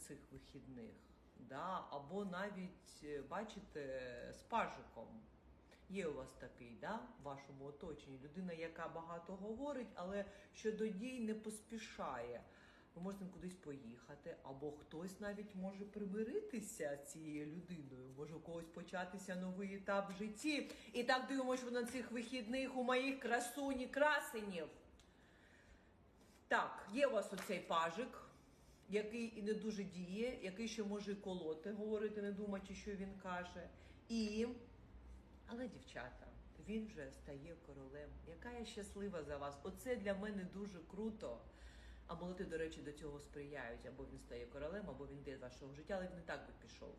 цих вихідних. Да? Або навіть, е, бачите, з пажиком. Є у вас такий, да, в вашому оточенні людина, яка багато говорить, але щодо дій не поспішає. Ви можете кудись поїхати, або хтось навіть може примиритися цією людиною, може у когось початися новий етап в житті. І так дивимося, що на цих вихідних у моїх красуні красенів. Так, є у вас оцей пажик, який і не дуже діє, який ще може і колоти, говорити, не думаючи, що він каже. І але, дівчата, він вже стає королем. Яка я щаслива за вас. Оце для мене дуже круто. А молоти, до речі, до цього сприяють. Або він стає королем, або він йде з вашого життя, але він не так би пішов.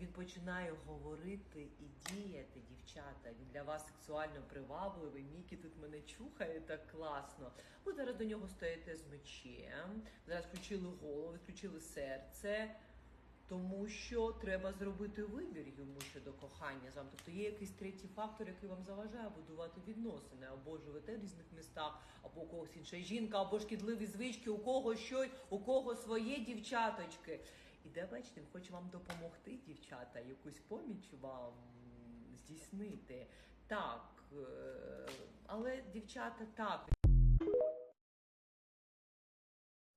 Він починає говорити і діяти, дівчата. Він для вас сексуально привабливий. Мікі тут мене чухає так класно. Ви зараз до нього стоїте з мечем. Зараз включили голову, відключили серце. Тому що треба зробити вибір йому щодо кохання з вами. Тобто є якийсь третій фактор, який вам заважає будувати відносини, або живете в різних містах, або у когось інша жінка, або шкідливі звички, у кого щось, у кого своє дівчаточки. І де бачите, хоче вам допомогти, дівчата, якусь поміч вам здійснити. Так, е, але дівчата так.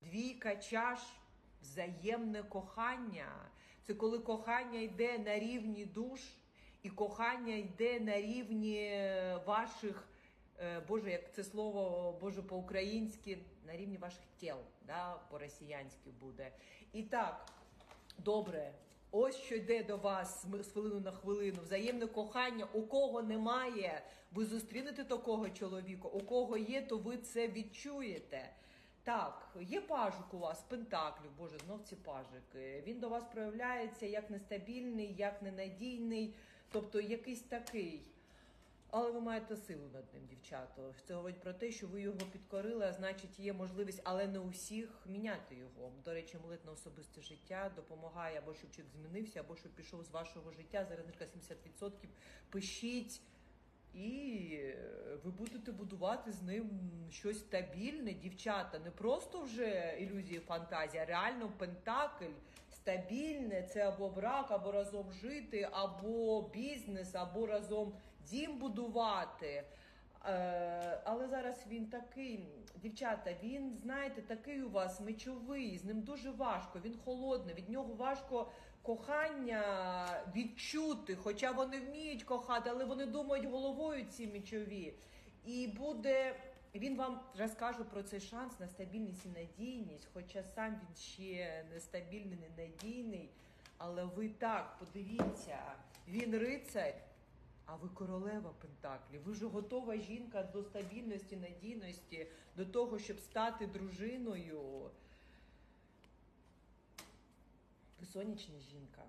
Двійка чаш взаємне кохання. Це коли кохання йде на рівні душ, і кохання йде на рівні ваших, е, Боже, як це слово Боже по-українськи, на рівні ваших тіл, да, по-росіянськи буде. І так, добре. Ось що йде до вас з хвилину на хвилину. Взаємне кохання. У кого немає, ви зустрінете такого чоловіка. У кого є, то ви це відчуєте. Так, є пажик у вас, пентаклів, боже, знов ці пажики. Він до вас проявляється як нестабільний, як ненадійний, тобто якийсь такий. Але ви маєте силу над ним, дівчата. Це говорить про те, що ви його підкорили, а значить, є можливість, але не у всіх міняти його. До речі, молитва особисте життя допомагає або щоб чоловік змінився, або щоб пішов з вашого життя. Зараз 70%. Пишіть. І е, ви будете будувати з ним щось стабільне, дівчата. Не просто вже ілюзії фантазія, а реально пентакль стабільне. Це або брак, або разом жити, або бізнес, або разом дім будувати. Е, але зараз він такий, дівчата, він, знаєте, такий у вас мечовий, з ним дуже важко, він холодний, від нього важко кохання відчути, хоча вони вміють кохати, але вони думають головою ці мечові. І буде. Він вам розкаже про цей шанс на стабільність і надійність, хоча сам він ще нестабільний, ненадійний. Але ви так подивіться, він рицарь. А ви королева Пентаклі. Ви ж готова жінка до стабільності, надійності, до того, щоб стати дружиною. Ви сонячна жінка.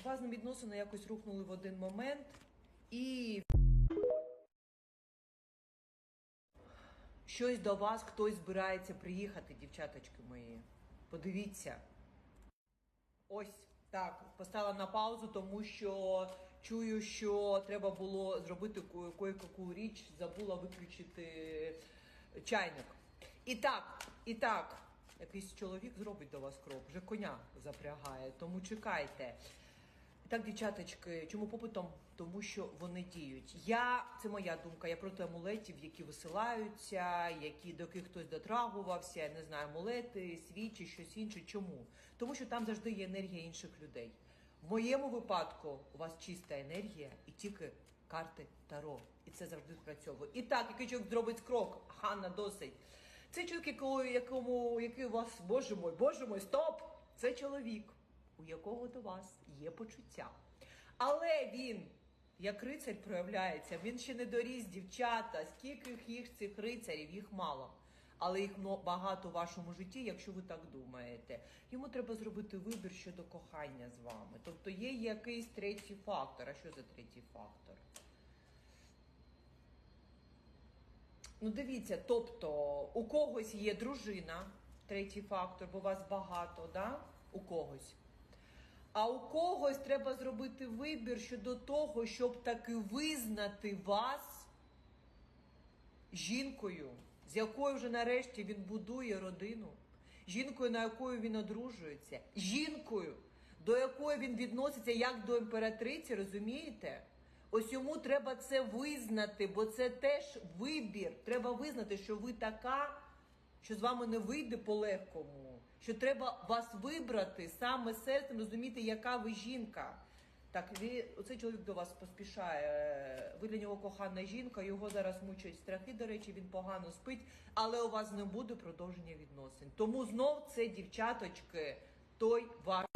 У вас відносини якось рухнули в один момент і. Щось до вас хтось збирається приїхати, дівчаточки мої. Подивіться. Ось так, поставила на паузу, тому що чую, що треба було зробити ко- кое-яку річ, забула виключити чайник. І так, і так, якийсь чоловік зробить до вас крок, вже коня запрягає, тому чекайте. Так, дівчаточки, чому попитом? Тому що вони діють. Я це моя думка. Я проти амулетів, які висилаються, які до яких хтось дотрагувався. Я не знаю, амулети, свічі, щось інше. Чому? Тому що там завжди є енергія інших людей. В моєму випадку у вас чиста енергія і тільки карти Таро. І це завжди спрацьовує. І так, який чоловік зробить крок, Ханна досить. Це чоловік, якому, який у вас, боже мой, боже мой, стоп! Це чоловік у якого до вас є почуття. Але він, як рицарь проявляється, він ще не доріс, дівчата. Скільки їх цих рицарів, їх мало. Але їх багато у вашому житті, якщо ви так думаєте. Йому треба зробити вибір щодо кохання з вами. Тобто є якийсь третій фактор. А що за третій фактор? Ну, дивіться, тобто у когось є дружина, третій фактор, бо вас багато, да? У когось. А у когось треба зробити вибір щодо того, щоб таки визнати вас жінкою, з якою вже нарешті він будує родину, жінкою, на якою він одружується, жінкою, до якої він відноситься як до імператриці, розумієте? Ось йому треба це визнати, бо це теж вибір. Треба визнати, що ви така, що з вами не вийде по-легкому, що треба вас вибрати саме серцем, розуміти, яка ви жінка. Так, ви, оцей чоловік до вас поспішає. Ви для нього кохана жінка, його зараз мучають страхи, до речі, він погано спить, але у вас не буде продовження відносин. Тому знов це, дівчаточки, той ваш.